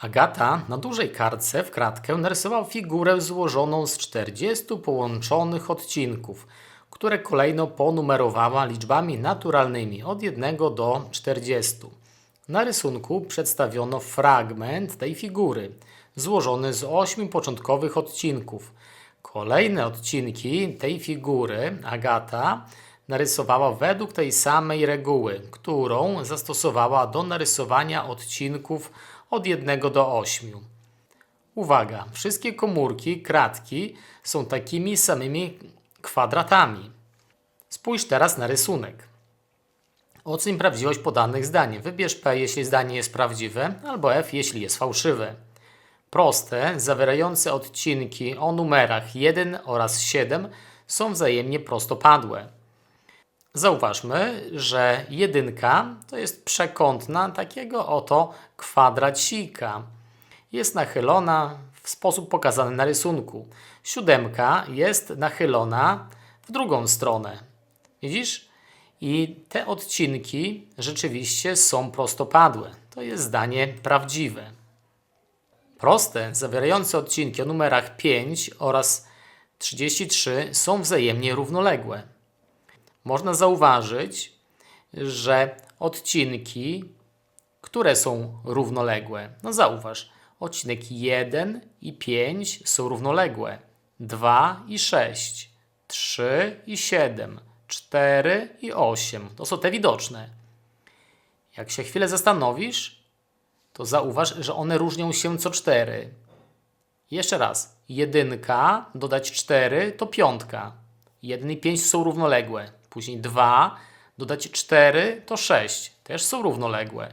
Agata na dużej kartce w kratkę narysowała figurę złożoną z 40 połączonych odcinków, które kolejno ponumerowała liczbami naturalnymi od 1 do 40. Na rysunku przedstawiono fragment tej figury, złożony z 8 początkowych odcinków. Kolejne odcinki tej figury Agata narysowała według tej samej reguły, którą zastosowała do narysowania odcinków od 1 do 8. Uwaga, wszystkie komórki, kratki są takimi samymi kwadratami. Spójrz teraz na rysunek. Oceń prawdziwość podanych zdań. Wybierz P, jeśli zdanie jest prawdziwe, albo F, jeśli jest fałszywe. Proste, zawierające odcinki o numerach 1 oraz 7 są wzajemnie prostopadłe. Zauważmy, że jedynka to jest przekątna takiego oto kwadracika. Jest nachylona w sposób pokazany na rysunku. Siódemka jest nachylona w drugą stronę. Widzisz? I te odcinki rzeczywiście są prostopadłe. To jest zdanie prawdziwe. Proste, zawierające odcinki o numerach 5 oraz 33 są wzajemnie równoległe. Można zauważyć, że odcinki, które są równoległe, no zauważ, odcinek 1 i 5 są równoległe, 2 i 6, 3 i 7, 4 i 8 to są te widoczne. Jak się chwilę zastanowisz, to zauważ, że one różnią się co 4. Jeszcze raz. Jedynka dodać 4 to piątka. 1 i 5 są równoległe. Później 2 dodać 4 to 6. Też są równoległe.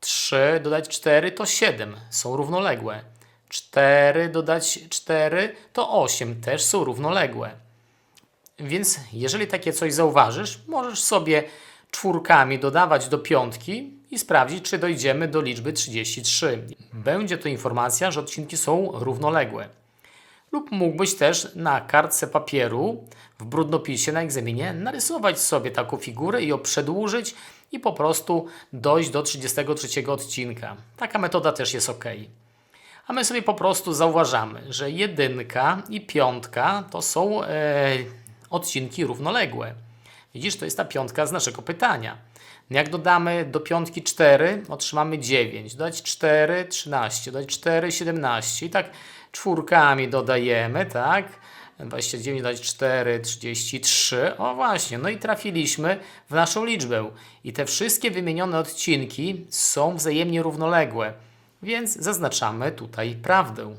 3 dodać 4 to 7. Są równoległe. 4 dodać 4 to 8. Też są równoległe. Więc jeżeli takie coś zauważysz, możesz sobie czwórkami dodawać do piątki i sprawdzić, czy dojdziemy do liczby 33. Będzie to informacja, że odcinki są równoległe. Lub mógłbyś też na kartce papieru w brudnopisie na egzaminie narysować sobie taką figurę i ją przedłużyć i po prostu dojść do 33 odcinka. Taka metoda też jest ok. A my sobie po prostu zauważamy, że jedynka i piątka to są e, odcinki równoległe. Widzisz, to jest ta piątka z naszego pytania. Jak dodamy do piątki 4, otrzymamy 9. Dodać 4, 13. Dodać 4, 17. I tak czwórkami dodajemy, tak? 29 dodać 4, 33. O właśnie, no i trafiliśmy w naszą liczbę. I te wszystkie wymienione odcinki są wzajemnie równoległe, więc zaznaczamy tutaj prawdę.